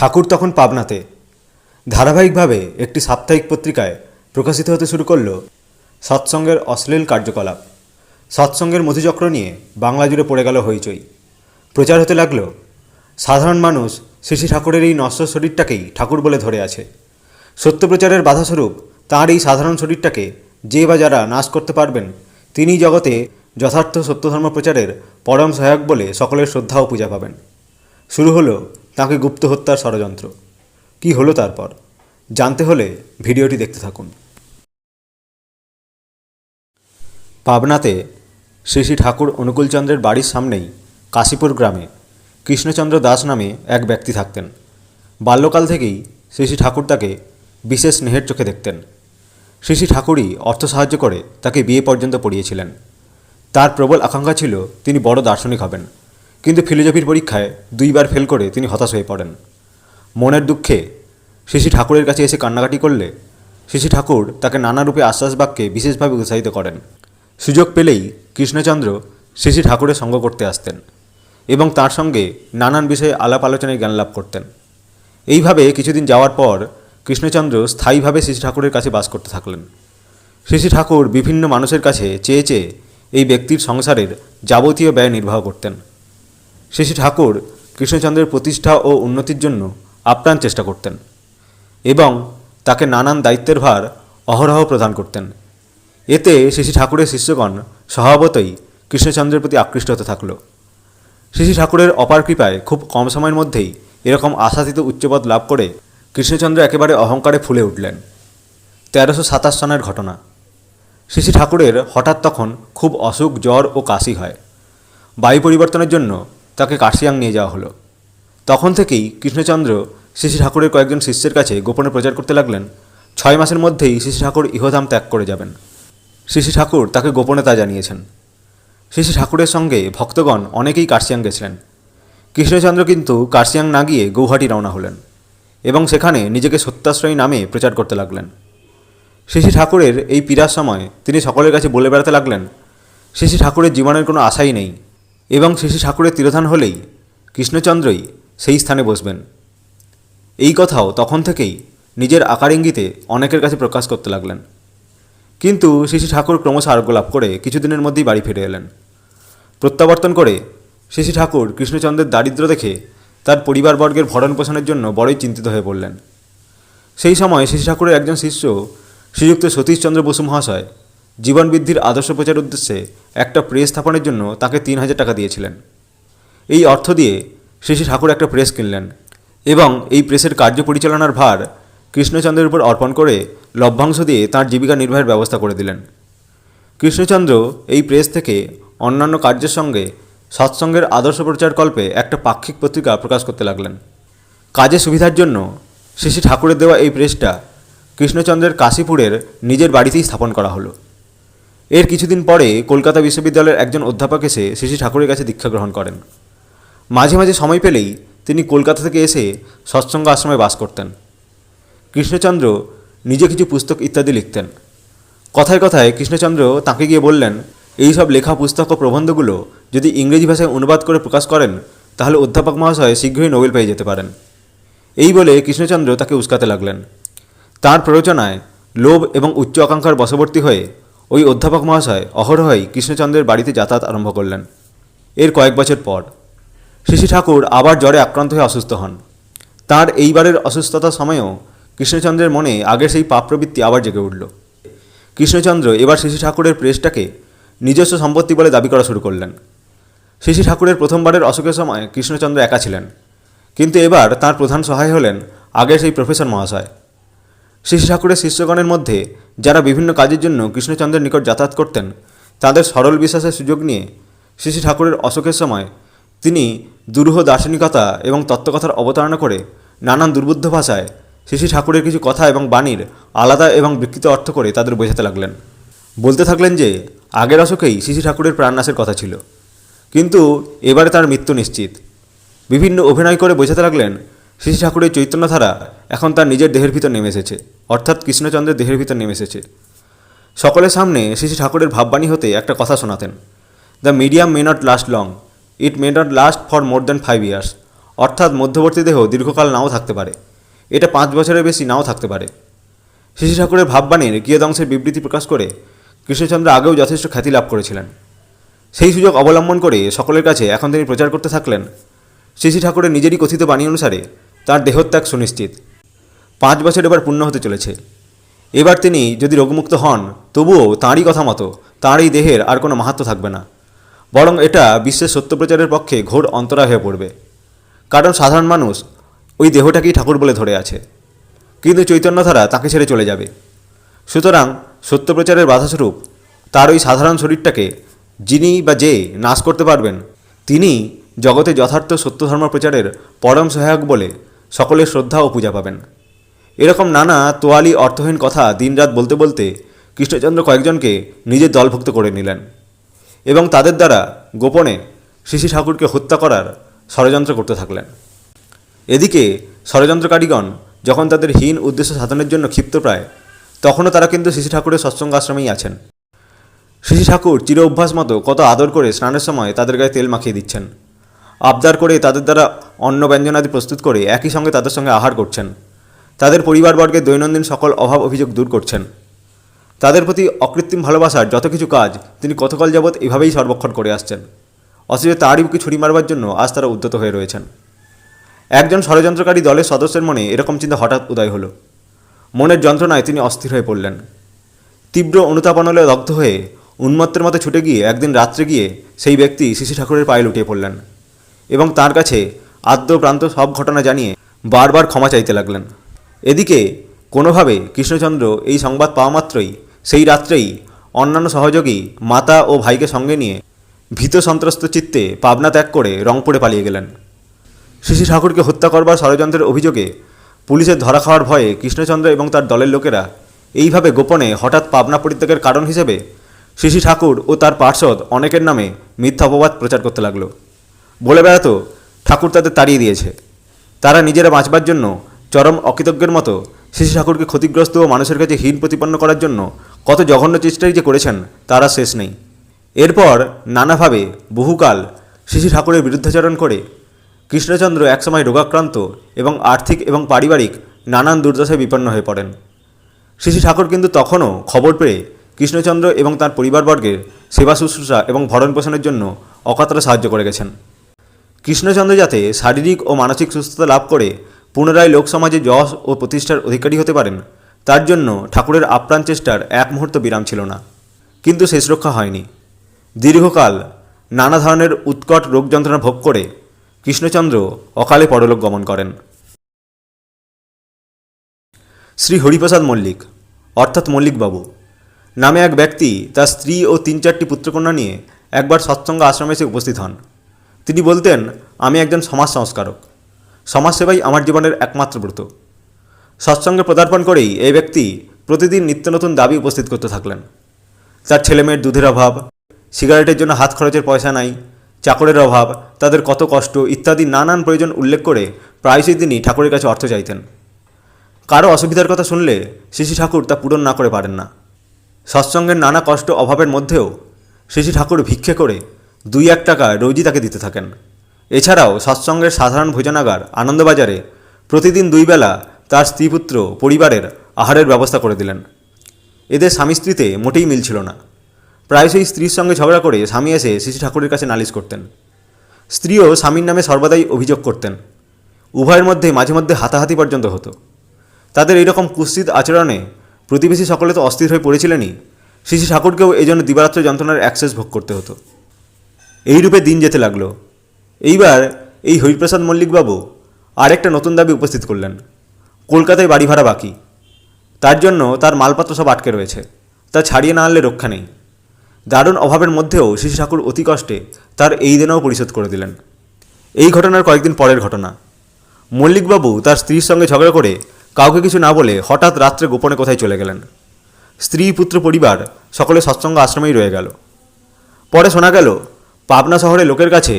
ঠাকুর তখন পাবনাতে। ধারাবাহিকভাবে একটি সাপ্তাহিক পত্রিকায় প্রকাশিত হতে শুরু করল সৎসঙ্গের অশ্লীল কার্যকলাপ। সৎসঙ্গের মধুচক্র নিয়ে বাংলা জুড়ে পড়ে গেল হইচই। প্রচার হতে লাগল, সাধারণ মানুষ শ্রী ঠাকুরের এই নশ্বর শরীরটাকেই ঠাকুর বলে ধরে আছে। সত্য প্রচারের বাধাস্বরূপ তাঁর এই সাধারণ শরীরটাকে যে বা যারা নাশ করতে পারবেন তিনি জগতে যথার্থ সত্যধর্ম প্রচারের পরম সহায়ক বলে সকলের শ্রদ্ধা ও পূজা পাবেন। শুরু হলো তাঁকে গুপ্ত হত্যার ষড়যন্ত্র। কি হলো তারপর? জানতে হলে ভিডিওটি দেখতে থাকুন। পাবনাতে শ্রী শ্রী ঠাকুর অনুকূলচন্দ্রের বাড়ির সামনেই কাশীপুর গ্রামে কৃষ্ণচন্দ্র দাস নামে এক ব্যক্তি থাকতেন। বাল্যকাল থেকেই শ্রী শ্রী ঠাকুর তাকে বিশেষ স্নেহের চোখে দেখতেন। শ্রী শ্রী ঠাকুরই অর্থ সাহায্য করে তাকে বিয়ে পর্যন্ত পড়িয়েছিলেন। তার প্রবল আকাঙ্ক্ষা ছিল তিনি বড় দার্শনিক হবেন। কিন্তু ফিলোজফির পরীক্ষায় দুইবার ফেল করে তিনি হতাশ হয়ে পড়েন। মনের দুঃখে শ্রী ঠাকুরের কাছে এসে কান্নাকাটি করলে শ্রী ঠাকুর তাকে নানা রূপে আশ্বাস বাক্যে বিশেষভাবে উৎসাহিত করেন। সুযোগ পেলেই কৃষ্ণচন্দ্র শ্রী ঠাকুরের সঙ্গ করতে আসতেন এবং তার সঙ্গে নানান বিষয়ে আলাপ আলোচনায় জ্ঞান লাভ করতেন। এইভাবে কিছুদিন যাওয়ার পর কৃষ্ণচন্দ্র স্থায়ীভাবে শ্রী ঠাকুরের কাছে বাস করতে থাকলেন। শ্রী ঠাকুর বিভিন্ন মানুষের কাছে চেয়ে চেয়ে এই ব্যক্তির সংসারের যাবতীয় ব্যয় নির্বাহ করতেন। শ্রী ঠাকুর কৃষ্ণচন্দ্রের প্রতিষ্ঠা ও উন্নতির জন্য আপ্রাণ চেষ্টা করতেন এবং তাকে নানান দায়িত্বের ভার অহরহ প্রদান করতেন। এতে শ্রী ঠাকুরের শিষ্যগণ স্বভাবতই কৃষ্ণচন্দ্রের প্রতি আকৃষ্ট হতে থাকল। শ্রী ঠাকুরের অপার কৃপায় খুব কম সময়ের মধ্যেই এরকম আশাতীত উচ্চপদ লাভ করে কৃষ্ণচন্দ্র একেবারে অহংকারে ফুলে উঠলেন। তেরোশো সাতাশ সনের ঘটনা। শ্রী ঠাকুরের হঠাৎ তখন খুব অসুখ, জ্বর ও কাশি হয়। বায়ু পরিবর্তনের জন্য তাকে কাশিয়াং নিয়ে যাওয়া হলো। তখন থেকেই কৃষ্ণচন্দ্র শ্রী ঠাকুরের কয়েকজন শিষ্যের কাছে গোপনে প্রচার করতে লাগলেন। ছয় মাসের মধ্যেই শ্রী ঠাকুর ইহধাম ত্যাগ করে যাবেন। শ্রী ঠাকুর তাকে গোপনে তা জানিয়েছেন। শ্রী ঠাকুরের সঙ্গে ভক্তগণ অনেকেই কার্শিয়াং গেছিলেন। কৃষ্ণচন্দ্র কিন্তু কার্শিয়াং না গিয়ে গৌহাটি রওনা হলেন এবং সেখানে নিজেকে সত্যাশ্রয়ী নামে প্রচার করতে লাগলেন। শ্রী ঠাকুরের এই পীড়ার সময় তিনি সকলের কাছে বলে বেড়াতে লাগলেন শ্রী ঠাকুরের জীবনের কোনো আশাই নেই। এবং শ্রী ঠাকুরের তিরোধান হলেই কৃষ্ণচন্দ্রই সেই স্থানে বসবেন। এই কথাও তখন থেকেই নিজের আকার ইঙ্গিতে অনেকের কাছে প্রকাশ করতে লাগলেন। কিন্তু শ্রী ঠাকুর ক্রমশ আরোগ্য লাভ করে কিছুদিনের মধ্যেই বাড়ি ফিরে এলেন। প্রত্যাবর্তন করে শ্রী ঠাকুর কৃষ্ণচন্দ্রের দারিদ্র দেখে তার পরিবারবর্গের ভরণ পোষণের জন্য বড়ই চিন্তিত হয়ে পড়লেন। সেই সময় শ্রী ঠাকুরের একজন শিষ্য শ্রীযুক্ত সতীশচন্দ্র বসু মহাশয় জীবন বৃদ্ধির আদর্শ প্রচার উদ্দেশ্যে একটা প্রেস স্থাপনের জন্য তাকে তিন হাজার টাকা দিয়েছিলেন। এই অর্থ দিয়ে শ্রী শ্রী ঠাকুর একটা প্রেস কিনলেন এবং এই প্রেসের কার্য পরিচালনার ভার কৃষ্ণচন্দ্রের উপর অর্পণ করে লভ্যাংশ দিয়ে তাঁর জীবিকা নির্বাহের ব্যবস্থা করে দিলেন। কৃষ্ণচন্দ্র এই প্রেস থেকে অন্যান্য কার্যের সঙ্গে সৎসঙ্গের আদর্শ প্রচার কল্পে একটা পাক্ষিক পত্রিকা প্রকাশ করতে লাগলেন। কাজের সুবিধার জন্য শ্রী ঠাকুরের দেওয়া এই প্রেসটা কৃষ্ণচন্দ্রের কাশীপুরের নিজের বাড়িতেই স্থাপন করা হলো। এর কিছুদিন পরে কলকাতা বিশ্ববিদ্যালয়ের একজন অধ্যাপক এসে শ্রী ঠাকুরের কাছে দীক্ষা গ্রহণ করেন। মাঝে মাঝে সময় পেলেই তিনি কলকাতা থেকে এসে সৎসঙ্গ আশ্রমে বাস করতেন। কৃষ্ণচন্দ্র নিজে কিছু পুস্তক ইত্যাদি লিখতেন। কথায় কথায় কৃষ্ণচন্দ্র তাকে গিয়ে বললেন, এই সব লেখা পুস্তক ও প্রবন্ধগুলো যদি ইংরেজি ভাষায় অনুবাদ করে প্রকাশ করেন, তাহলে অধ্যাপক মহাশয় শীঘ্রই নোবেল পেয়ে যেতে পারেন। এই বলে কৃষ্ণচন্দ্র তাকে উস্কাতে লাগলেন। তার প্ররোচনায় লোভ এবং উচ্চ আকাঙ্ক্ষার বশবর্তী হয়ে ওই অধ্যাপক মহাশয় অহরহই কৃষ্ণচন্দ্রের বাড়িতে যাতায়াত আরম্ভ করলেন। এর কয়েক বছর পর শ্রী ঠাকুর আবার জ্বরে আক্রান্ত হয়ে অসুস্থ হন। তার এইবারের অসুস্থতার সময়েও কৃষ্ণচন্দ্রের মনে আগের সেই পাপ প্রবৃত্তি আবার জেগে উঠল। কৃষ্ণচন্দ্র এবার শ্রী ঠাকুরের প্রেসটাকে নিজস্ব সম্পত্তি বলে দাবি করা শুরু করলেন। শ্রী ঠাকুরের প্রথমবারের অসুখের সময় কৃষ্ণচন্দ্র একা ছিলেন। কিন্তু এবার তার প্রধান সহায় হলেন আগের সেই প্রফেসর মহাশয়। শ্রী ঠাকুরের শিষ্যগণের মধ্যে যারা বিভিন্ন কাজের জন্য কৃষ্ণচন্দ্রের নিকট যাতায়াত করতেন, তাদের সরল বিশ্বাসের সুযোগ নিয়ে শ্রী ঠাকুরের অসুখের সময় তিনি দুরূহ দার্শনিকতা এবং তত্ত্বকথার অবতারণা করে নানান দুর্বুদ্ধ ভাষায় শ্রী ঠাকুরের কিছু কথা এবং বাণীর আলাদা এবং বিকৃত অর্থ করে তাদের বোঝাতে লাগলেন। বলতে থাকলেন যে, আগের শ্রী শ্রী ঠাকুরের প্রাণনাশের কথা ছিল। কিন্তু এবারে তার মৃত্যু নিশ্চিত। বিভিন্ন অভিনয় করে বোঝাতে লাগলেন শ্রী শ্রী ঠাকুরের চৈতন্যধারা এখন তার নিজের দেহের ভিতর নেমে এসেছে, অর্থাৎ কৃষ্ণচন্দ্রের দেহের ভিতর নেমে এসেছে। সকলের সামনে শ্রী শ্রী ঠাকুরের ভাববাণী হতে একটা কথা শোনাতেন। The medium may not last long it may not last for more than five years অর্থাৎ মধ্যবর্তী দেহ দীর্ঘকাল নাও থাকতে পারে। এটা পাঁচ বছরের বেশি নাও থাকতে পারে। শিশু ঠাকুরের ভাববাণীর কিয়দংশের বিবৃতি প্রকাশ করে কৃষ্ণচন্দ্র আগেও যথেষ্ট খ্যাতি লাভ করেছিলেন। সেই সুযোগ অবলম্বন করে সকলের কাছে এখন তিনি প্রচার করতে থাকলেন। শ্রী ঠাকুরের নিজেরই কথিত বাণী অনুসারে তার দেহত্যাগ সুনিশ্চিত। পাঁচ বছর এবার পূর্ণ হতে চলেছে। এবার তিনি যদি রোগমুক্ত হন, তবুও তাঁরই কথা মতো তাঁর এই দেহের আর কোনো মাহাত্ম থাকবে না। বরং এটা বিশ্বের সত্যপ্রচারের পক্ষে ঘোর অন্তরা হয়ে পড়বে। কারণ সাধারণ মানুষ ওই দেহটাকেই ঠাকুর বলে ধরে আছে। কিন্তু চৈতন্যধারা তাকে ছেড়ে চলে যাবে। সুতরাং সত্যপ্রচারের বাধাস্বরূপ তার ওই সাধারণ শরীরটাকে যিনি বা যে নাশ করতে পারবেন, তিনি জগতে যথার্থ সত্য সত্যধর্ম প্রচারের পরম সহায়ক বলে সকলের শ্রদ্ধা ও পূজা পাবেন। এরকম নানা তোয়ালি, অর্থহীন কথা দিনরাত বলতে বলতে কৃষ্ণচন্দ্র কয়েকজনকে নিজের দলভুক্ত করে নিলেন এবং তাদের দ্বারা গোপনে শিশি ঠাকুরকে হত্যা করার ষড়যন্ত্র করতে থাকলেন। এদিকে ষড়যন্ত্রকারীগণ যখন তাদের হীন উদ্দেশ্য সাধনের জন্য ক্ষিপ্তপ্রায় তখনও তারা কিন্তু শিশু ঠাকুরের সৎসঙ্গ আশ্রমেই আছেন। শিশু ঠাকুর চির অভ্যাস মতো কত আদর করে স্নানের সময় তাদের গায়ে তেল মাখিয়ে দিচ্ছেন। আবদার করে তাদের দ্বারা অন্ন ব্যঞ্জনাদি প্রস্তুত করে একই সঙ্গে তাদের সঙ্গে আহার করছেন। তাদের পরিবারবর্গের দৈনন্দিন সকল অভাব অভিযোগ দূর করছেন। তাদের প্রতি অকৃত্রিম ভালোবাসার যত কিছু কাজ, তিনি কতকাল যাবৎ এভাবেই সর্বক্ষণ করে আসছেন। অথচ তারই বুকে ছুরি মারবার জন্য আজ তারা উদ্যত হয়ে রয়েছেন। একজন ষড়যন্ত্রকারী দলের সদস্যের মনে এরকম চিন্তা হঠাৎ উদয় হলো। মনের যন্ত্রণায় তিনি অস্থির হয়ে পড়লেন। তীব্র অনুতাপনলে দগ্ধ হয়ে উন্মত্তের মতো ছুটে গিয়ে একদিন রাত্রে গিয়ে সেই ব্যক্তি শিশু ঠাকুরের পায়ে লুটিয়ে পড়লেন এবং তার কাছে আদ্য প্রান্ত সব ঘটনা জানিয়ে বারবার ক্ষমা চাইতে লাগলেন। এদিকে, কোনোভাবে কৃষ্ণচন্দ্র এই সংবাদ পাওয়া মাত্রই সেই রাত্রেই অন্যান্য সহযোগী মাতা ও ভাইকে সঙ্গে নিয়ে ভীত সন্ত্রস্ত চিত্তে পাবনা ত্যাগ করে রংপুরে পালিয়ে গেলেন। শিশু ঠাকুরকে হত্যা করবার ষড়যন্ত্রের অভিযোগে পুলিশের ধরা খাওয়ার ভয়ে কৃষ্ণচন্দ্র এবং তার দলের লোকেরা এইভাবে গোপনে হঠাৎ পাবনা পরিত্যাগের কারণ হিসেবে শিশু ঠাকুর ও তার পার্শ্বদ অনেকের নামে মিথ্যা অপবাদ প্রচার করতে লাগল। বলে বেড়াতো ঠাকুর তাদের তাড়িয়ে দিয়েছে। তারা নিজেরা বাঁচবার জন্য চরম অকৃতজ্ঞের মতো শিশু ঠাকুরকে ক্ষতিগ্রস্ত ও মানুষের কাছে হীন প্রতিপন্ন করার জন্য কত জঘন্য চেষ্টাই যে করেছেন, তারা শেষ নেই। এরপর নানাভাবে বহুকাল শিশু ঠাকুরের বিরুদ্ধাচরণ করে কৃষ্ণচন্দ্র একসময় রোগাক্রান্ত এবং আর্থিক এবং পারিবারিক নানান দুর্দশায় বিপন্ন হয়ে পড়েন। শিশু ঠাকুর কিন্তু তখনও খবর পেয়ে কৃষ্ণচন্দ্র এবং তার পরিবারবর্গের সেবা শুশ্রূষা এবং ভরণ পোষণের জন্য অকাতরে সাহায্য করে গেছেন। কৃষ্ণচন্দ্র যাতে শারীরিক ও মানসিক সুস্থতা লাভ করে, পুনরায় লোকসমাজে যশ ও প্রতিষ্ঠার অধিকারী হতে পারেন, তার জন্য ঠাকুরের আপ্রাণ চেষ্টার এক মুহূর্ত বিরাম ছিল না। কিন্তু শেষ রক্ষা হয়নি। দীর্ঘকাল নানা ধরনের উৎকট রোগ যন্ত্রণা ভোগ করে কৃষ্ণচন্দ্র অকালে পরলোক গমন করেন। শ্রী হরিপ্রসাদ মল্লিক, অর্থাৎ মল্লিকবাবু, নামে এক ব্যক্তি তার স্ত্রী ও তিন চারটি পুত্রকন্যা নিয়ে একবার সৎসঙ্গ আশ্রমে এসে উপস্থিত হন। তিনি বলতেন, আমি একজন সমাজ সংস্কারক। সমাজসেবাই আমার জীবনের একমাত্র ব্রত। সৎসঙ্গে পদার্পণ করেই এই ব্যক্তি প্রতিদিন নিত্য নতুন দাবি উপস্থিত করতে থাকলেন। তার ছেলেমেয়ের দুধের অভাব, সিগারেটের জন্য হাত খরচের পয়সা নাই, চাকরের অভাব, তাদের কত কষ্ট ইত্যাদি নানান প্রয়োজন উল্লেখ করে প্রায়শই তিনি ঠাকুরের কাছে অর্থ চাইতেন। কারও অসুবিধার কথা শুনলে শিশু ঠাকুর তা পূরণ না করে পারেন না। সৎসঙ্গের নানা কষ্ট অভাবের মধ্যেও শিশু ঠাকুর ভিক্ষে করে দুই এক টাকা রোজই তাকে দিতে থাকেন। এছাড়াও সৎসঙ্গের সাধারণ ভোজনাগার আনন্দবাজারে প্রতিদিন দুই বেলা তার স্ত্রীপুত্র পরিবারের আহারের ব্যবস্থা করে দিলেন। এদের স্বামী স্ত্রীতে মোটেই মিল ছিল না। প্রায়শই স্ত্রীর সঙ্গে ঝগড়া করে স্বামী এসে শিশু ঠাকুরের কাছে নালিশ করতেন। স্ত্রীও স্বামীর নামে সর্বদাই অভিযোগ করতেন। উভয়ের মধ্যে মাঝে মধ্যে হাতাহাতি পর্যন্ত হতো। তাদের এইরকম কুৎসিত আচরণে প্রতিবেশী সকলে তো অস্থির হয়ে পড়েছিলেনই। শিশু ঠাকুরকেও এই জন্য দিবারাত্র যন্ত্রণার অ্যাক্সেস ভোগ করতে হতো। এই রূপে দিন যেতে লাগল। এইবার এই হরিপ্রসাদ মল্লিকবাবু আরেকটা নতুন দাবি উপস্থিত করলেন। কলকাতায় বাড়ি ভাড়া বাকি। তার জন্য তার মালপত্র সব আটকে রয়েছে। তা ছাড়িয়ে না আনলে রক্ষা নেই। দারুণ অভাবের মধ্যেও শিশু ঠাকুর অতি কষ্টে তার এই দিনেও পরিশোধ করে দিলেন। এই ঘটনার কয়েকদিন পরের ঘটনা। মল্লিকবাবু তার স্ত্রীর সঙ্গে ঝগড়া করে কাউকে কিছু না বলে হঠাৎ রাত্রে গোপনে কোথায় চলে গেলেন। স্ত্রী, পুত্র, পরিবার সকলে সৎসঙ্গ আশ্রমেই রয়ে গেল। পরে শোনা গেল পাবনা শহরে লোকের কাছে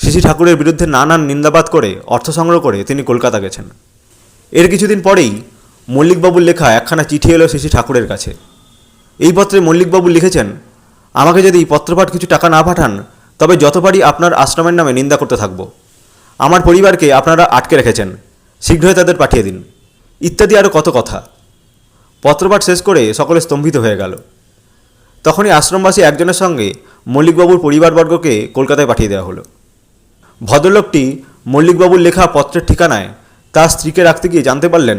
শিশু ঠাকুরের বিরুদ্ধে নানান নিন্দাবাদ করে অর্থ সংগ্রহ করে তিনি কলকাতা গেছেন। এর কিছুদিন পরেই মল্লিকবাবুর লেখা একখানা চিঠি এলো শিশু ঠাকুরের কাছে। এই পত্রে মল্লিকবাবু লিখেছেন, আমাকে যদি পত্রপাঠ কিছু টাকা না পাঠান, তবে যত পারি আপনার আশ্রমের নামে নিন্দা করতে থাকব। আমার পরিবারকে আপনারা আটকে রেখেছেন। শীঘ্রই তাদের পাঠিয়ে দিন। ইত্যাদি আরও কত কথা। পত্রপাঠ শেষ করে সকলে স্তম্ভিত হয়ে গেল। তখনই আশ্রমবাসী একজনের সঙ্গে মল্লিকবাবুর পরিবারবর্গকে কলকাতায় পাঠিয়ে দেওয়া হলো। ভদ্রলোকটি মল্লিকবাবুর লেখা পত্রের ঠিকানায় তার স্ত্রীকে রাখতে গিয়ে জানতে পারলেন,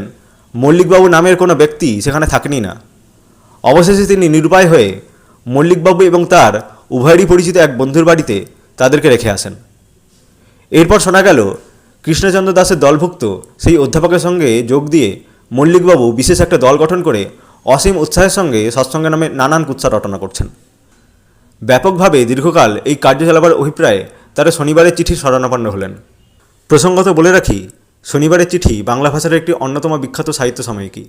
মল্লিকবাবু নামের কোনো ব্যক্তি সেখানে থাকেনি না। অবশেষে তিনি নিরুপায় হয়ে মল্লিকবাবু এবং তার উভয়েরই পরিচিত এক বন্ধুর বাড়িতে তাদেরকে রেখে আসেন। এরপর শোনা গেল, কৃষ্ণচন্দ্র দাসের দলভুক্ত সেই অধ্যাপকের সঙ্গে যোগ দিয়ে মল্লিকবাবু বিশেষ একটা দল গঠন করে অসীম উৎসাহের সঙ্গে সৎসঙ্গে নামে নানান কুৎসা রটনা করছেন। ব্যাপকভাবে দীর্ঘকাল এই কার্য চালাবার অভিপ্রায়ে তারা শনিবারের চিঠির শরণাপন্ন হলেন। প্রসঙ্গত বলে রাখি, শনিবারের চিঠি বাংলা ভাষার একটি অন্যতম বিখ্যাত সাহিত্য সাময়িকী,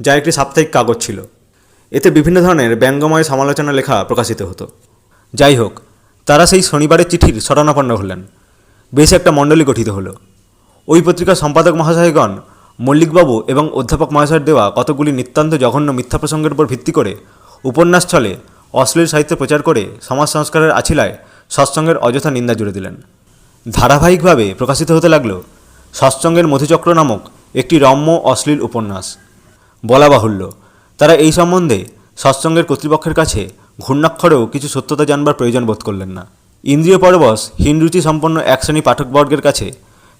যা একটি সাপ্তাহিক কাগজ ছিল। এতে বিভিন্ন ধরনের ব্যঙ্গময় সমালোচনা লেখা প্রকাশিত হতো। যাই হোক, তারা সেই শনিবারের চিঠির শরণাপন্ন হলেন। বেশ একটা মণ্ডলী গঠিত হলো। ওই পত্রিকার সম্পাদক মহাশয়গণ মল্লিকবাবু এবং অধ্যাপক মহাশয়ের দেওয়া কতগুলি নিতান্ত জঘন্য মিথ্যা প্রসঙ্গের উপর ভিত্তি করে উপন্যাস অশ্লীল সাহিত্য প্রচার করে সমাজ সংস্কারের আছিলায় সৎসঙ্গের অযথা নিন্দা জুড়ে দিলেন। ধারাবাহিকভাবে প্রকাশিত হতে লাগল সৎসঙ্গের মধুচক্র নামক একটি রম্য অশ্লীল উপন্যাস। বলা বাহুল্য, তারা এই সম্বন্ধে সৎসঙ্গের কর্তৃপক্ষের কাছে ঘূর্ণাক্ষরেও কিছু সত্যতা জানবার প্রয়োজন বোধ করলেন না। ইন্দ্রিয় পরবশ হীনরুচি সম্পন্ন এক শ্রেণি পাঠকবর্গের কাছে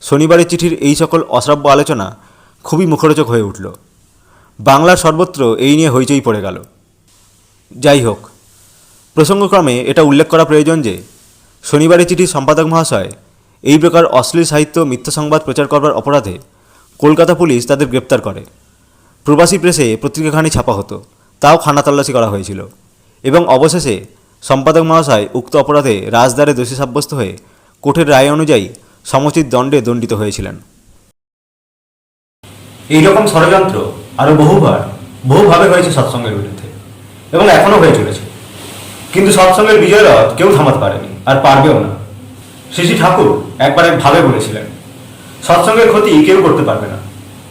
শনিবারের চিঠির এই সকল অশ্রাব্য আলোচনা খুবই মুখরোচক হয়ে উঠল। বাংলার সর্বত্র এই নিয়ে হইচই পড়ে গেল। যাই হোক, প্রসঙ্গক্রমে এটা উল্লেখ করা প্রয়োজন যে শনিবারের চিঠির সম্পাদক মহাশয় এই প্রকার অশ্লীল সাহিত্য মিথ্যা সংবাদ প্রচার করবার অপরাধে কলকাতা পুলিশ তাদের গ্রেপ্তার করে। প্রবাসী প্রেসে পত্রিকাখানি ছাপা হতো, তাও খানা তল্লাশি করা হয়েছিল এবং অবশেষে সম্পাদক মহাশয় উক্ত অপরাধে রাজদ্বারে দোষী সাব্যস্ত হয়ে কোর্টের রায় অনুযায়ী সমুচিত দণ্ডে দণ্ডিত হয়েছিলেন। এই রকম ষড়যন্ত্র আরও বহুবার, বহুভাবে হয়েছে সৎসঙ্গের বিরুদ্ধে। এবং এখনও হয়ে চলেছে। কিন্তু সৎসঙ্গের বিজয় রথ কেউ থামাতে পারেনি, আর পারবেও না। শ্রী ঠাকুর একবার এক ভাবে বলেছিলেন, সৎসঙ্গের ক্ষতি কেউ করতে পারবে না।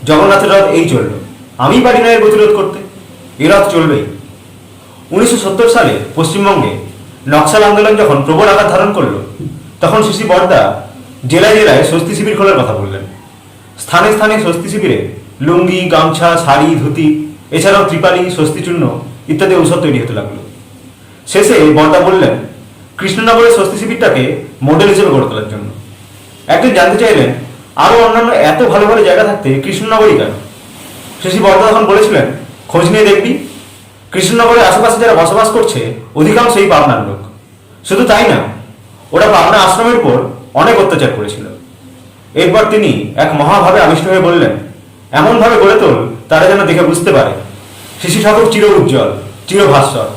জগন্নাথের রথ এই চলল। আমি পারি না এর প্রতিরোধ করতে। এ রথ চলবেই। উনিশশো সত্তর সালে পশ্চিমবঙ্গে নকশাল আন্দোলন যখন প্রবল আকার ধারণ করল, তখন শিশি বর্দা জেলায় জেলায় স্বস্তি শিবির খোলার কথা বললেন। স্থানে স্থানে স্বস্তি শিবিরে লুঙ্গি, গামছা, শাড়ি, ধুতি, এছাড়াও ত্রিপালি, স্বস্তিচূর্ণ ইত্যাদি ঔষধ তৈরি হতে লাগল। শেষে বর্দা বললেন, কৃষ্ণনগরের স্বস্তি শিবিরটাকে মডেল হিসেবে গড়ে তোলার জন্য। একজন জানতে চাইলেন আরও অন্যান্য এত ভালো ভালো জায়গা থাকতে কৃষ্ণনগরই কেন? শশী বর্দা তখন বলেছিলেন, খোঁজ নিয়ে দেখবি। কৃষ্ণনগরের আশেপাশে যারা বসবাস করছে অধিকাংশ অধিকাংশই পাবনার লোক। শুধু তাই না, ওরা পাবনা আশ্রমের উপর অনেক অত্যাচার করেছিল। এরপর তিনি এক মহাভাবে আবিষ্ট হয়ে বললেন এমনভাবে গড়ে তোল, তারা যেন দেখে বুঝতে পারে। শিশু ঠাকুর চির উজ্জ্বল চির ভাস্বর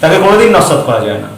তাকে কোনোদিন নস্বাত করা যায় না।